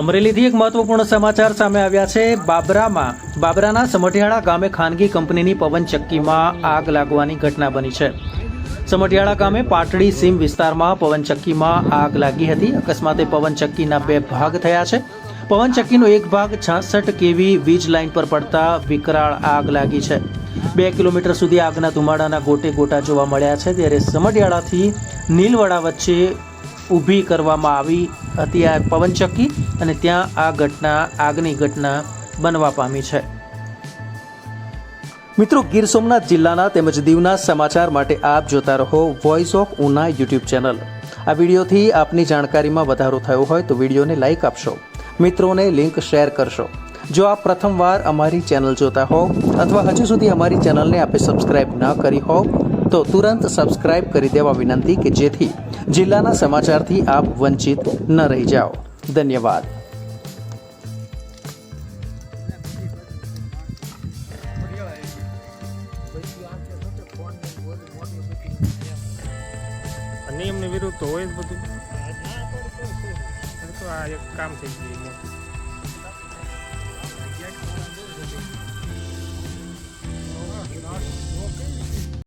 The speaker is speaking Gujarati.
અમરેલીથી એક મહત્વપૂર્ણ સમાચાર સામે આવ્યા છે. બાબરામાં, બાબરાના સમઢિયાળા ગામે ખાનગી કંપનીની પવનચક્કીમાં આગ લાગવાની ઘટના બની છે. સમઢિયાળા ગામે પાટડી સીમ વિસ્તારમાં પવનચક્કીમાં આગ લાગી હતી. અકસ્માતે પવનચક્કીના બે ભાગ થયા છે. પવનચક્કીનો એક ભાગ છાસઠ કેવી વીજ લાઇન પર પડતા વિકરાળ આગ લાગી છે. બે કિલોમીટર સુધી આગના ધુમાડાના ગોટે ગોટા જોવા મળ્યા છે. ત્યારે સમઢિયાળાથી નીલવડા વચ્ચે ઊભી કરવામાં આવી હતી આ પવનચક્કી અને ત્યાં આ ઘટના, આગની ઘટના બનવા પામી છે. મિત્રો, ગીર સોમનાથ જિલ્લાના તેમજ દીવના સમાચાર માટે આપ જોતા રહો voice of Una YouTube channel. આ વિડીયોથી આપની જાણકારીમાં વધારો થયો હોય તો વિડીયોને લાઇક આપશો. મિત્રોને લિંક શેર કરશો. જો આપ પ્રથમવાર અમારી ચેનલ જોતા હો અથવા હજુ સુધી અમારી ચેનલને આપે સબસ્ક્રાઇબ ન કરી હો તો તુરંત સબસ્ક્રાઇબ કરી દેવા વિનંતી કે જેથી જિલ્લાના સમાચારથી આપ વંચિત ન રહી જાઓ. ધન્યવાદ. નિયમની વિરુદ્ધ હોય જ બધું? આ એક કામ થઈ ગયું